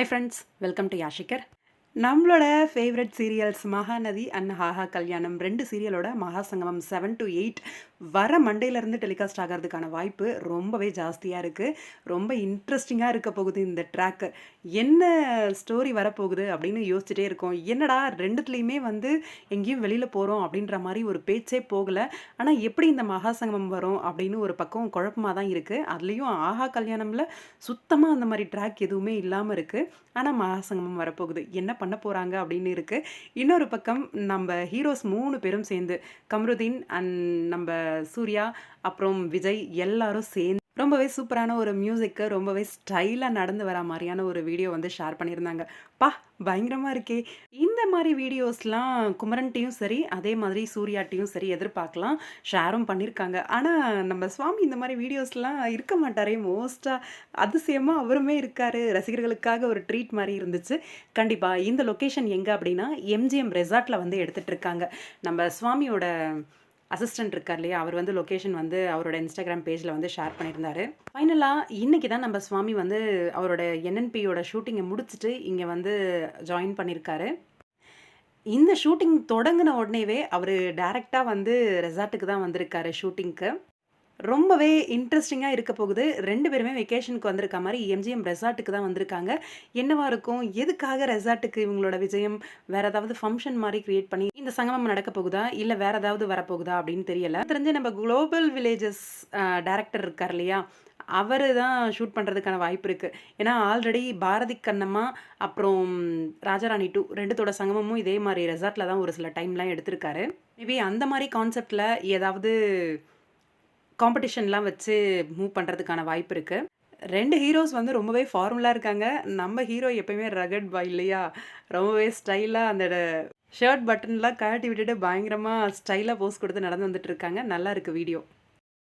High friends welcome to யாஷிகர் நம்மளோட favourite serials Mahanadi and Aaha Kalyanam ரெண்டு சீரியலோட மகாசங்கமம் செவன் டு எயிட் வர மண்டேலேருந்து டெலிகாஸ்ட் ஆகிறதுக்கான வாய்ப்பு ரொம்பவே ஜாஸ்தியாக இருக்குது ரொம்ப இன்ட்ரெஸ்டிங்காக இருக்க போகுது இந்த ட்ராக்கு என்ன ஸ்டோரி வரப்போகுது அப்படின்னு யோசிச்சுட்டே இருக்கோம். என்னடா ரெண்டுத்துலேயுமே வந்து எங்கேயும் வெளியில் போகிறோம் அப்படின்ற மாதிரி ஒரு பேச்சே போகலை. ஆனால் எப்படி இந்த மகாசங்கமம் வரும் அப்படின்னு ஒரு பக்கம் குழப்பமாக தான் இருக்குது அதுலேயும் ஆஹா கல்யாணமில் சுத்தமாக அந்த மாதிரி ட்ராக் எதுவுமே இல்லாமல் இருக்குது ஆனால் மகாசங்கமம் வரப்போகுது. என்ன பண்ண போகிறாங்க அப்படின்னு இருக்குது இன்னொரு பக்கம் நம்ம ஹீரோஸ் மூணு பேரும் சேர்ந்து கம்ருதீன் அண்ட் நம்ம சூர்யா அப்புறம் விஜய் எல்லாரும் சேர்ந்து ரொம்பவே சூப்பரான ஒரு மியூசிக்கு ரொம்பவே ஸ்டைலாக நடந்து வர மாதிரியான ஒரு வீடியோ வந்து ஷேர் பண்ணியிருந்தாங்க. பா பயங்கரமாக இருக்கே. இந்த மாதிரி வீடியோஸ்லாம் குமரன்ட்டையும் சரி அதே மாதிரி சூர்யாட்டையும் சரி எதிர்பார்க்கலாம். ஷேரும் பண்ணியிருக்காங்க. ஆனால் நம்ம சுவாமி இந்த மாதிரி வீடியோஸ்லாம் இருக்க மாட்டாரே. மோஸ்ட்டாக அதிசயமாக அவருமே இருக்கார். ரசிகர்களுக்காக ஒரு ட்ரீட் மாதிரி இருந்துச்சு. கண்டிப்பாக இந்த லொக்கேஷன் எங்கே அப்படின்னா எம்ஜிஎம் ரெசார்ட்டில் வந்து எடுத்துகிட்டு இருக்காங்க. நம்ம சுவாமியோட அசிஸ்டன்ட் இருக்கார் இல்லையா அவர் வந்து லொக்கேஷன் வந்து அவரோட இன்ஸ்டாகிராம் பேஜில் வந்து ஷேர் பண்ணியிருந்தாரு. ஃபைனலாக இன்றைக்கி தான் நம்ம சுவாமி வந்து அவரோட என்என்பியோட ஷூட்டிங்கை முடிச்சுட்டு இங்கே வந்து ஜாயின் பண்ணியிருக்காரு. இந்த ஷூட்டிங் தொடங்கின உடனேவே அவர் டேரெக்டாக வந்து ரெசார்ட்டுக்கு தான் வந்திருக்காரு ஷூட்டிங்க்கு ரொம்பவே இன்ட்ரெஸ்டிங்காக இருக்க போகுது. ரெண்டு பேருமே வெக்கேஷனுக்கு வந்திருக்க மாதிரி எம்ஜிஎம் ரெசார்ட்டுக்கு தான் வந்திருக்காங்க. என்னவா இருக்கும்? எதுக்காக ரெசார்ட்டுக்கு இவங்களோட விஜயம்? வேறு ஏதாவது ஃபங்க்ஷன் மாதிரி க்ரியேட் பண்ணி இந்த சங்கமம் நடக்க போகுதா? இல்லை வேறு ஏதாவது வரப்போகுதா? அப்படின்னு தெரியல. தெரிஞ்சு நம்ம குளோபல் வில்லேஜஸ் டேரக்டர் இருக்கார் இல்லையா? அவர் தான் ஷூட் பண்ணுறதுக்கான வாய்ப்பு இருக்குது ஏன்னா ஆல்ரெடி பாரதி கண்ணம்மா அப்புறம் ராஜாராணி டூ ரெண்டுத்தோட சங்கமமும் இதே மாதிரி ரெசார்ட்டில் தான் ஒரு சில டைம்லாம் எடுத்திருக்காரு. மேபி அந்த மாதிரி கான்செப்டில் ஏதாவது காம்படிஷன்லாம் வச்சு மூவ் பண்ணுறதுக்கான வாய்ப்பு இருக்குது ரெண்டு ஹீரோஸ் வந்து ரொம்பவே ஃபார்முலாக இருக்காங்க. நம்ம ஹீரோ எப்பயுமே ரகட் பாய் இல்லையா? ரொம்பவே ஸ்டைலாக அந்த ஷர்ட் பட்டன்லாம் கழட்டி விட்டுட்டு பயங்கரமாக ஸ்டைலாக போஸ் கொடுத்து நடந்து வந்துட்டு இருக்காங்க. நல்லா இருக்குது வீடியோ